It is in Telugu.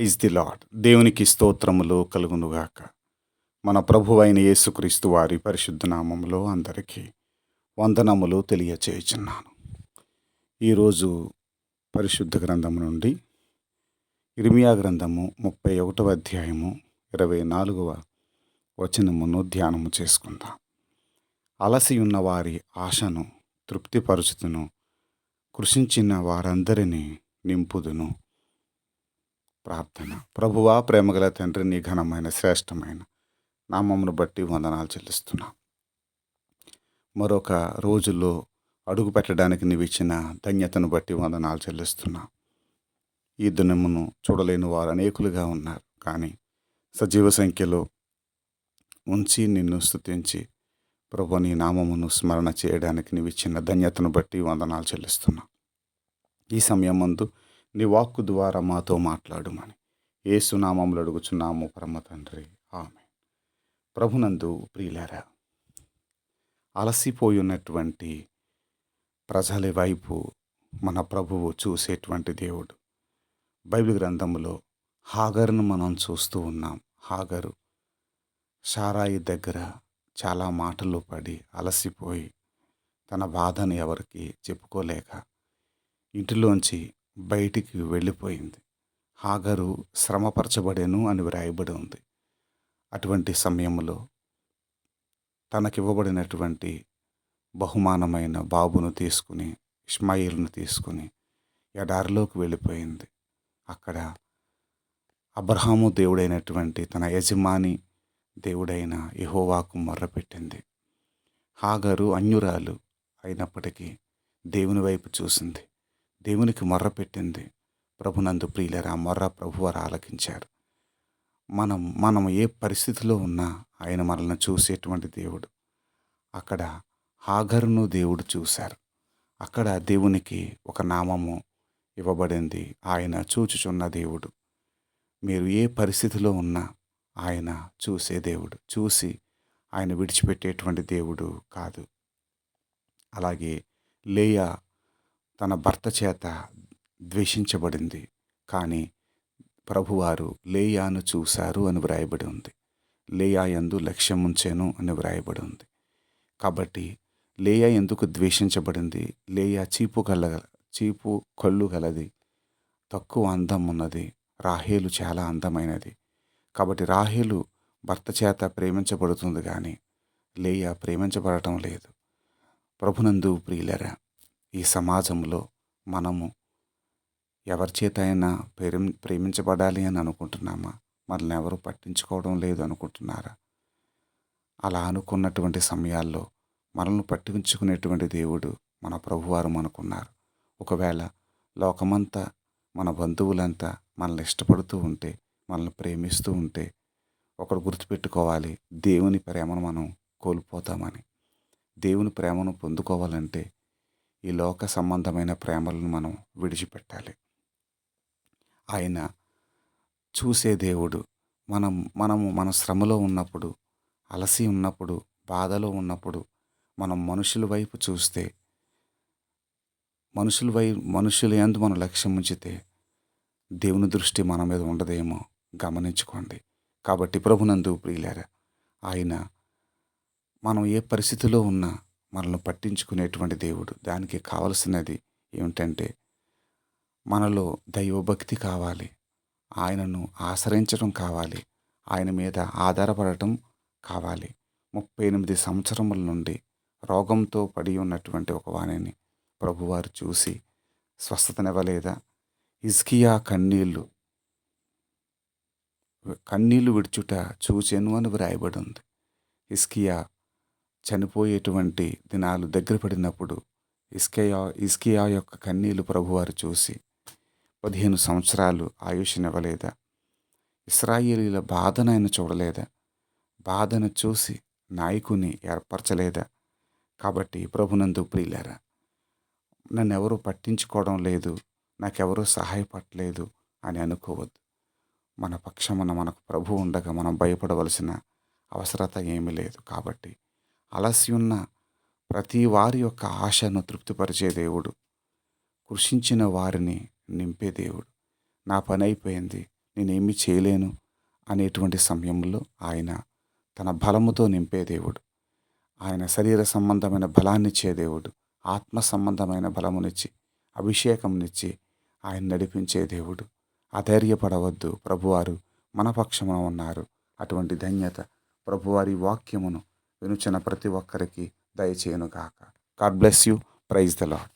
ఈజ్ ది లాడ్ దేవునికి స్తోత్రములు కలుగునుగాక. మన ప్రభు అయిన యేసుక్రీస్తు వారి పరిశుద్ధ నామములో అందరికీ వందనములు తెలియచేయుచున్నాను. ఈరోజు పరిశుద్ధ గ్రంథము నుండి ఇర్మియా గ్రంథము ముప్పై ఒకటవ అధ్యాయము ఇరవై నాలుగవ వచనమును ధ్యానము చేసుకుందాం. అలసి ఉన్న వారి ఆశను తృప్తిపరుచుతును కృషించిన వారందరినీ నింపుదును. ప్రార్థన. ప్రభువా ప్రేమగల తండ్రి నీ ఘనమైన శ్రేష్టమైన నామమును బట్టి వందనాలు చెల్లిస్తున్నా. మరొక రోజుల్లో అడుగు పెట్టడానికి నీవు ఇచ్చిన ధన్యతను బట్టి వందనాలు చెల్లిస్తున్నా. ఈ దినమును చూడలేని వారు అనేకులుగా ఉన్నారు. కానీ సజీవ సంఖ్యలో ఉంచి నిన్ను స్థుతించి ప్రభు నీ నామమును స్మరణ చేయడానికి నీవు ఇచ్చిన ధన్యతను బట్టి వందనాలు చెల్లిస్తున్నా. ఈ సమయం ముందు నీ వాక్కు ద్వారా మాతో మాట్లాడుమని. ఏసునామంలో అడుగుచున్నాము పరమ తండ్రి. ఆమె ప్రభునందు ప్రియులారా అలసిపోయి ఉన్నటువంటి ప్రజల వైపు మన ప్రభువు చూసేటువంటి దేవుడు. బైబిల్ గ్రంథంలో హాగర్ను మనం చూస్తూ ఉన్నాం. హాగరు షారాయి దగ్గర చాలా మాటలు పడి అలసిపోయి తన బాధను ఎవరికి చెప్పుకోలేక ఇంటిలోంచి బయటికి వెళ్ళిపోయింది. హాగరు శ్రమపరచబడేను అని వ్రాయబడి ఉంది. అటువంటి సమయంలో తనకివ్వబడినటువంటి బహుమానమైన బాబును తీసుకుని ఇస్మాయిల్ను తీసుకుని ఎడారిలోకి వెళ్ళిపోయింది. అక్కడ అబ్రహాము దేవుడైనటువంటి తన యజమాని దేవుడైన యహోవాకు మొర్రపెట్టింది హాగరు అన్యురాలు అయినప్పటికీ దేవుని వైపు చూసింది. దేవునికి మొర్ర పెట్టింది. ప్రభునందు ప్రియులరా మొర్ర ప్రభువారు ఆలకించారు. మనం మనం ఏ పరిస్థితిలో ఉన్నా ఆయన మనల్ని చూసేటువంటి దేవుడు. అక్కడ హాగరును దేవుడు చూశారు. అక్కడ దేవునికి ఒక నామము ఇవ్వబడింది. ఆయన చూచుచున్న దేవుడు. మీరు ఏ పరిస్థితిలో ఉన్నా ఆయన చూసే దేవుడు. చూసి ఆయన విడిచిపెట్టేటువంటి దేవుడు కాదు. అలాగే లేయా తన భర్త చేత ద్వేషించబడింది. కానీ ప్రభువారు లేయాను చూశారు అని వ్రాయబడి ఉంది. లేయా ఎందు లక్ష్యం ఉంచాను అని వ్రాయబడి ఉంది. కాబట్టి లేయా ఎందుకు ద్వేషించబడింది? లేయా చీపు కళ్ళ చీపు కళ్ళు గలది. తక్కువ అందం ఉన్నది. రాహేలు చాలా అందమైనది. కాబట్టి రాహేలు భర్త చేత ప్రేమించబడుతుంది కానీ లేయా ప్రేమించబడటం లేదు. ప్రభునందు ప్రియులరా ఈ సమాజంలో మనము ఎవరి చేత అయినా ప్రేమ ప్రేమించబడాలి అని అనుకుంటున్నామా? మనల్ని ఎవరు పట్టించుకోవడం లేదు అనుకుంటున్నారా? అలా అనుకున్నటువంటి సమయాల్లో మనల్ని పట్టించుకునేటువంటి దేవుడు మన ప్రభువారు మనకున్నారు. ఒకవేళ లోకమంతా మన బంధువులంతా మనల్ని ఇష్టపడుతూ ఉంటే మనల్ని ప్రేమిస్తూ ఉంటే ఒకడు గుర్తుపెట్టుకోవాలి దేవుని ప్రేమను మనం కోల్పోతామని. దేవుని ప్రేమను పొందుకోవాలంటే ఈ లోక సంబంధమైన ప్రేమలను మనం విడిచిపెట్టాలి. ఆయన చూసే దేవుడు మనం మనము మన శ్రమలో ఉన్నప్పుడు అలసి ఉన్నప్పుడు బాధలో ఉన్నప్పుడు మనం మనుషుల వైపు చూస్తే మనుషుల వై మనుషుల ఎందు మనం లక్ష్యం ఉంచితే దేవుని దృష్టి మన మీద ఉండదేమో గమనించుకోండి. కాబట్టి ప్రభునందు ప్రియులారా ఆయన మనం ఏ పరిస్థితిలో ఉన్నా మనల్ని పట్టించుకునేటువంటి దేవుడు. దానికి కావలసినది ఏమిటంటే మనలో దైవభక్తి కావాలి. ఆయనను ఆశ్రయించడం కావాలి. ఆయన మీద ఆధారపడటం కావాలి. ముప్పై ఎనిమిది సంవత్సరముల నుండి రోగంతో పడి ఉన్నటువంటి ఒక వాణిని ప్రభువారు చూసి స్వస్థతనివ్వలేదా? ఇజ్కియా కన్నీళ్ళు కన్నీళ్ళు విడుచుట చూచెను అని వ్రాయబడి ఉంది ఇస్కియా చనిపోయేటువంటి దినాలు దగ్గర పడినప్పుడు ఇస్కయా ఇస్కియా యొక్క కన్నీళ్ళు ప్రభువారు చూసి పదిహేను సంవత్సరాలు ఆయుష్నివ్వలేదా? ఇస్రాయేలీల బాధను ఆయన చూడలేదా? బాధను చూసి నాయకుని ఏర్పరచలేదా? కాబట్టి ప్రభునందు ప్రియులారా నన్ను ఎవరు పట్టించుకోవడం లేదు నాకెవరూ సహాయపడలేదు అని అనుకోవద్దు. మన పక్షమున మనకు ప్రభు ఉండగా మనం భయపడవలసిన అవసరత ఏమీ లేదు. కాబట్టి అలసి ఉన్న ప్రతి వారి యొక్క ఆశను తృప్తిపరిచే దేవుడు. కృషించిన వారిని నింపే దేవుడు. నా పని అయిపోయింది నేనేమి చేయలేను అనేటువంటి సమయంలో ఆయన తన బలముతో నింపే దేవుడు. ఆయన శరీర సంబంధమైన బలాన్నిచ్చే దేవుడు ఆత్మ సంబంధమైన బలమునిచ్చి అభిషేకంనిచ్చి ఆయన నడిపించే దేవుడు. అధైర్యపడవద్దు ప్రభువారు మన పక్షమున ఉన్నారు. అటువంటి ధన్యత ప్రభువారి వాక్యమును వినుచిన ప్రతి ఒక్కరికి దయచేయను గాక God bless you praise the Lord